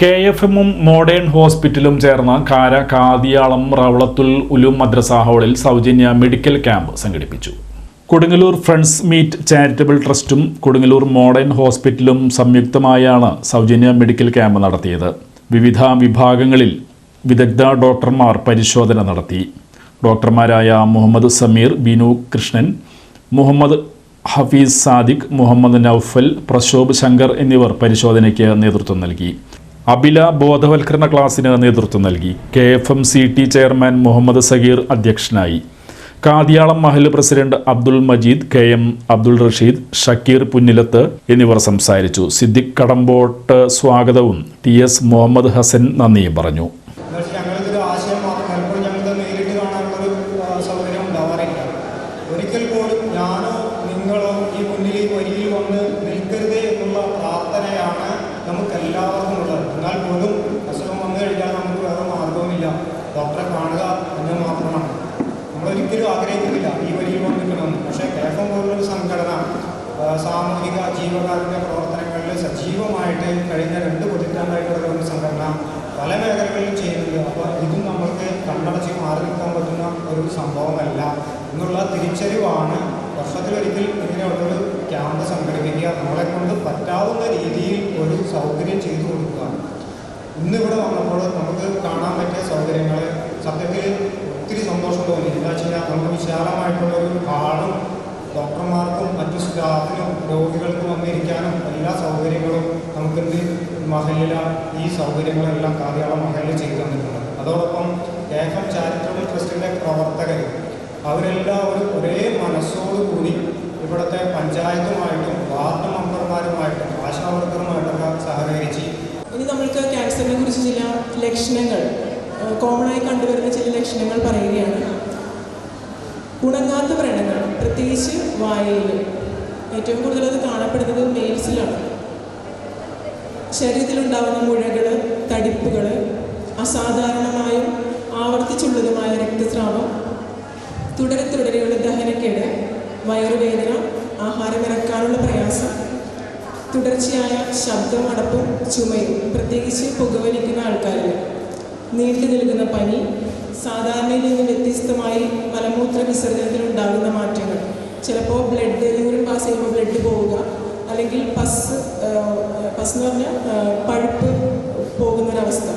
K F എമ്മും modern ഹോസ്പിറ്റലും ചേർന്ന കാര കാതിയാളം റവളത്തുൽ ഉലും മദ്രസ ഹാളിൽ സൗജന്യ മെഡിക്കൽ ക്യാമ്പ് സംഘടിപ്പിച്ചു. കൊടുങ്ങല്ലൂർ ഫ്രണ്ട്സ് മീറ്റ് ചാരിറ്റബിൾ ട്രസ്റ്റും കൊടുങ്ങല്ലൂർ മോഡേൺ ഹോസ്പിറ്റലും സംയുക്തമായാണ് സൗജന്യ മെഡിക്കൽ ക്യാമ്പ് നടത്തിയത്. വിവിധ വിഭാഗങ്ങളിൽ വിദഗ്ധ ഡോക്ടർമാർ പരിശോധന നടത്തി. ഡോക്ടർമാരായ മുഹമ്മദ് സമീർ ബിനു കൃഷ്ണൻ മുഹമ്മദ് ഹഫീസ് സാദിഖ് മുഹമ്മദ് നൌഫൽ പ്രശോഭ് ശങ്കർ എന്നിവർ പരിശോധനയ്ക്ക് നേതൃത്വം നൽകി. അബില ബോധവൽക്കരണ ക്ലാസ്സിന് നേതൃത്വം നൽകി. K F M C T chairman Muhammad Sageer അധ്യക്ഷനായി. Kathiyalam Mahal president Abdul Majeed K M Abdul Rasheed Shakkeer Punnilath എന്നിവർ സംസാരിച്ചു. സിദ്ദിഖ് കടമ്പോട്ട് സ്വാഗതവും ടി എസ് മുഹമ്മദ് ഹസൻ നന്ദിയും പറഞ്ഞു. ഒരിക്കൽ പോലും ഞാനോ നിങ്ങളോ ഈ മുന്നിൽ വരിയിൽ വന്ന് നിൽക്കരുത് എന്നുള്ള പ്രാർത്ഥനയാണ് നമുക്കെല്ലാവർക്കും ഉള്ളത് എന്നാൽ പോലും അസുഖം വന്നു കഴിഞ്ഞാൽ നമുക്ക് വേറെ മാർഗവുമില്ല ഡോക്ടറെ കാണുക എന്ന് മാത്രമാണ് നമ്മളൊരിക്കലും ആഗ്രഹിക്കുന്നില്ല. ഈ വരിയിൽ വന്ന് നിൽക്കണമെന്ന്. പക്ഷേ കേരളം പോലുള്ളൊരു സംഘടന സാമൂഹിക ജീവകാരുണ്യ പ്രവർത്തനങ്ങളിൽ സജീവമായിട്ട് കഴിഞ്ഞ രണ്ട് പതിറ്റാണ്ടായിട്ടുള്ള ഒരു സംഘടന പല മേഖലകളിലും ചെയ്യുന്നുണ്ട്. അപ്പോൾ ഇതും നമ്മൾക്ക് കണ്ണടച്ച് മാറി നിൽക്കാൻ പറ്റുന്ന ഒരു സംഭവമല്ല എന്നുള്ള തിരിച്ചറിവാണ് വർഷത്തിലൊരിക്കൽ ഇങ്ങനെയുള്ളൊരു ക്യാമ്പ് സംഘടിപ്പിക്കുക നമ്മളെ കൊണ്ട് പറ്റാവുന്ന രീതിയിൽ ഒരു സൗകര്യം ചെയ്തു കൊടുക്കുക. ഇന്നിവിടെ വന്നപ്പോൾ നമുക്ക് കാണാൻ പറ്റിയ സൗകര്യങ്ങൾ സത്യത്തിൽ ഒത്തിരി സന്തോഷം തോന്നി. എന്താ വെച്ച് കഴിഞ്ഞാൽ നമുക്ക് വിശാലമായിട്ടുള്ള ഒരു ഡോക്ടർമാർക്കും മറ്റു സ്റ്റാഫിനും രോഗികൾക്കും വന്നിരിക്കാനും എല്ലാ സൗകര്യങ്ങളും നമുക്കിന്ന് മഹലില ഈ സൗകര്യങ്ങളെല്ലാം കാതിയാളം മഹലിൽ ചെയ്തു തന്നിട്ടുണ്ട്. അതോടൊപ്പം ഏകം ചാരിറ്റബിൾ ട്രസ്റ്റിന്റെ പ്രവർത്തകർ അവരെല്ലാവരും ഒരേ മനസ്സോടുകൂടി ഇവിടുത്തെ പഞ്ചായത്തുമായിട്ടും വാർഡ് മെമ്പർമാരുമായിട്ടും ആശാവർക്കറുമായിട്ടൊക്കെ സഹകരിച്ച് ഇനി നമ്മൾക്ക് ക്യാൻസറിനെ കുറിച്ച് ചില ലക്ഷണങ്ങൾ കോമൺ ആയി കണ്ടുവരുന്ന ചില ലക്ഷണങ്ങൾ പറയുകയാണ്. ഉണങ്ങാത്ത വ്രണങ്ങൾ പ്രത്യേകിച്ച് വായയിൽ ഏറ്റവും കൂടുതൽ അത് കാണപ്പെടുന്നത് മെയിൽസിലാണ്. ശരീരത്തിലുണ്ടാകുന്ന മുഴകൾ തടിപ്പുകൾ അസാധാരണമായും ആവർത്തിച്ചുള്ളതുമായ രക്തസ്രാവം തുടരെ തുടരെയുള്ള ദഹനക്കേട് വയറുവേദന ആഹാരം ഇറക്കാനുള്ള പ്രയാസം തുടർച്ചയായ ശബ്ദം അടപ്പും ചുമയും പ്രത്യേകിച്ച് പുകവലിക്കുന്ന ആൾക്കാരിൽ നീണ്ടു നിൽക്കുന്ന പനി സാധാരണയിൽ നിന്ന് വ്യത്യസ്തമായി മലമൂത്ര വിസർജനത്തിൽ ഉണ്ടാകുന്ന മാറ്റങ്ങൾ. ചിലപ്പോൾ ബ്ലഡ് യൂറിൻ പാസ് ചെയ്യുമ്പോൾ ബ്ലഡ് പോവുക അല്ലെങ്കിൽ പസ് പസ് എന്ന് പറഞ്ഞാൽ പഴുപ്പ് പോകുന്നൊരവസ്ഥ.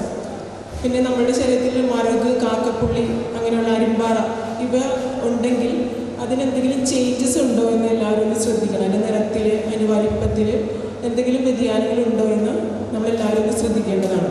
പിന്നെ നമ്മുടെ ശരീരത്തിൽ മരക് കാക്കപ്പുള്ളി അങ്ങനെയുള്ള അരിമ്പാറ ഇവ ഉണ്ടെങ്കിൽ അതിനെന്തെങ്കിലും ചേഞ്ചസ് ഉണ്ടോ എന്ന് എല്ലാവരും ഒന്ന് ശ്രദ്ധിക്കണം. അതിന്റെ നിറത്തിൽ അതിന്റെ വലിപ്പത്തിൽ എന്തെങ്കിലും വ്യതിയാനങ്ങൾ ഉണ്ടോ എന്ന് നമ്മളെല്ലാവരും ഒന്ന് ശ്രദ്ധിക്കേണ്ടതാണ്.